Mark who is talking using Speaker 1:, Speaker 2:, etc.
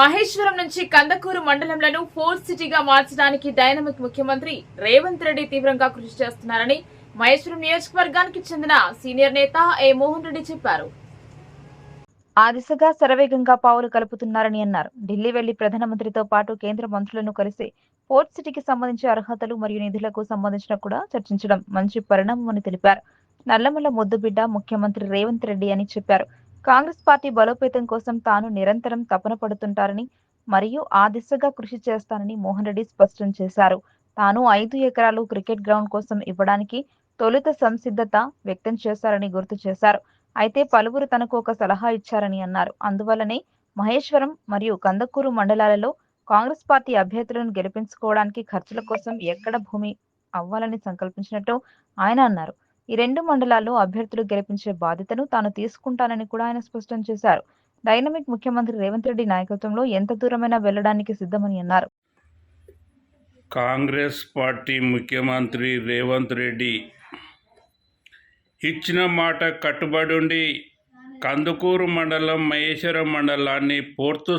Speaker 1: మహేశ్వరం నుంచి కందకూరు మండలంలను ఫోర్ సిటీగా మార్చడానికి డైనమిక్ ముఖ్యమంత్రి రేవంత్ రెడ్డి తీవ్రంగా కృషి చేస్తున్నారని మహేశ్వరం నియోజకవర్గానికి చెందిన సీనియర్ నేత ఏ మోహన్ రెడ్డి చెప్పారు. ఆ దిశగా శరవేగంగా పావులు కలుపుతున్నారని అన్నారు. ఢిల్లీ వెళ్ళి ప్రధానమంత్రితో పాటు కేంద్ర మంత్రులను కలిసి పోర్ట్ సిటీకి సంబంధించి అర్హతలు మరియు నిధులకు సంబంధించిన కూడా చర్చించడం మంచి పరిణామం అని తెలిపారు. నల్లమల్ల ముద్దుబిడ్డ ముఖ్యమంత్రి రేవంత్ రెడ్డి అని చెప్పారు. కాంగ్రెస్ పార్టీ బలోపేతం కోసం తాను నిరంతరం తపన పడుతుంటారని మరియు ఆ దిశగా కృషి చేస్తానని మోహన్ రెడ్డి స్పష్టం చేశారు. తాను ఐదు ఎకరాలు క్రికెట్ గ్రౌండ్ కోసం ఇవ్వడానికి తొలుత సంసిద్ధత వ్యక్తం చేశారని గుర్తు చేశారు. అయితే పలువురు తనకు ఒక సలహా ఇచ్చారని అన్నారు. అందువల్లనే మహేశ్వరం మరియు కందకూరు మండలాలలో కాంగ్రెస్ పార్టీ అభ్యర్థులను గెలిపించుకోవడానికి ఖర్చుల కోసం ఎక్కడ భూమి అవ్వాలని సంకల్పించినట్టు ఆయన అన్నారు. ఈ రెండు మండలాల్లో అభ్యర్థులు గెలిపించే బాధ్యతను తాను తీసుకుంటానని కూడా ఆయన స్పష్టం చేశారు. డైనమిక్ ముఖ్యమంత్రి రేవంత్ రెడ్డి నాయకత్వంలో ఎంత దూరమైనా వెళ్ళడానికి సిద్ధమని అన్నారు.
Speaker 2: కాంగ్రెస్ పార్టీ ముఖ్యమంత్రి రేవంత్ రెడ్డి ఇచ్చిన మాట కట్టుబడి ఉండి కందుకూరు మండలం మహేశ్వరం మండలాన్ని పూర్తి